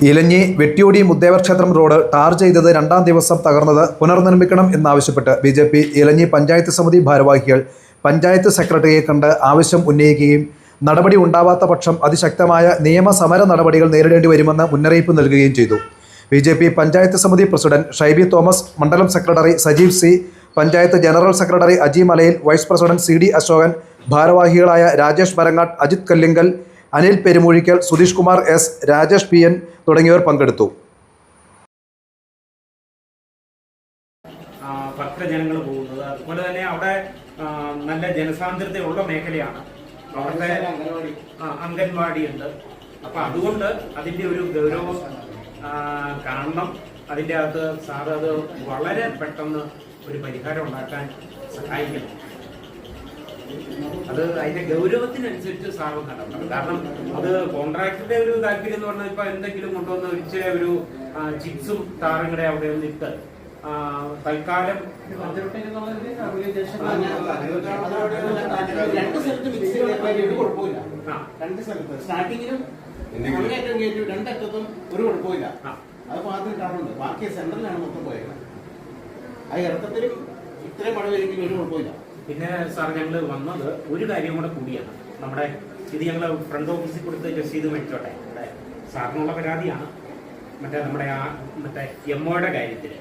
ഇലഞ്ഞി വെട്ടിയോടി മുദ്ദേവർ ക്ഷേത്രം road tar ചെയ്തത് രണ്ടാം ദിവസം തകർന്നത് പുനർനിർമ്മിക്കണം എന്നാവശ്യപ്പെട്ട് B J P Elanji panchayat സമിതി ഭാരവാഹികൾ പഞ്ചായത്ത് സെക്രട്ടറിയെ കണ്ട് ആവശ്യം ഉന്നയിക്കുകയും നടപടി ഉണ്ടാവാത്ത പക്ഷം അതിശക്തമായ നിയമസമര നടപടികൾ നേരിടേണ്ടി വരുമെന്ന് മുന്നറിയിപ്പ് നൽകുകയും ചെയ്തു. ബി ജെ പി പഞ്ചായത്ത് സമിതി പ്രസിഡന്റ് ഷൈബി തോമസ് മണ്ഡലം secretary Sajeev C panchayat general secretary Aji Malayil vice president C D Ashokan ഭാരവാഹികളായ Rajesh Marangattu Ajith Kallinkal Anil Perumuzhikkal Sudheesh Kumar S Rajesh P N തുടങ്ങിയവർ പങ്കെടുത്തു. ഭക്തജനങ്ങൾ പോകുന്നത്. അതുപോലെ തന്നെ അവിടെ നല്ല ജനസാന്ദ്രതയുള്ള മേഖലയാണ്. അവിടുത്തെ അംഗൻവാടി ഉണ്ട്. അപ്പൊ അതുകൊണ്ട് അതിന്റെ ഒരു ഗൗരവം കാണണം. അതിന്റെ അകത്ത് സാർ അത് വളരെ പെട്ടെന്ന് ഒരു പരിഹാരം ഉണ്ടാക്കാൻ സഹായിക്കണം. അത് അതിന്റെ ഗൗരവത്തിനനുസരിച്ച് സാറ് നടത്തണം. കാരണം അത് കോൺട്രാക്ടറിന്റെ ഒരു താല്പര്യം എന്ന് പറഞ്ഞാൽ ഇപ്പൊ എന്തെങ്കിലും കൊണ്ടുവന്ന് ഇച്ചിരി ഒരു ചിപ്സും കൂടെ അവിടെ ഒന്നിട്ട് ഇട്ട് തൽക്കാലം രണ്ട് സ്ഥലത്ത് മിക്സ് ചെയ്ത് കുഴപ്പമില്ല ആ. രണ്ട് സ്ഥലത്ത് സ്റ്റാർട്ടിങ്ങിലും അങ്ങേറ്റം കയറ്റി രണ്ടറ്റത്തും ഒരു കുഴപ്പമില്ല അത് മാത്രം കാണുന്നുണ്ട് ബാക്കി സെന്ററിലാണ് മൊത്തം പോയത് ആ ഇറക്കത്തിലും ഇത്രയും മഴ വരുമ്പോൾ ഒരു കുഴപ്പമില്ല പിന്നെ സാർ ഞങ്ങൾ വന്നത് ഒരു കാര്യം കൂടെ കൂടിയാണ്. നമ്മുടെ ഇത് ഞങ്ങൾ ഫ്രണ്ട് ഓഫീസിൽ കൊടുത്ത് രസീത് മേടിച്ചോട്ടെ. നമ്മുടെ സാറിനുള്ള പരാതിയാണ്. മറ്റേ നമ്മുടെ ആ മറ്റേ എം ഒയുടെ കാര്യത്തിൽ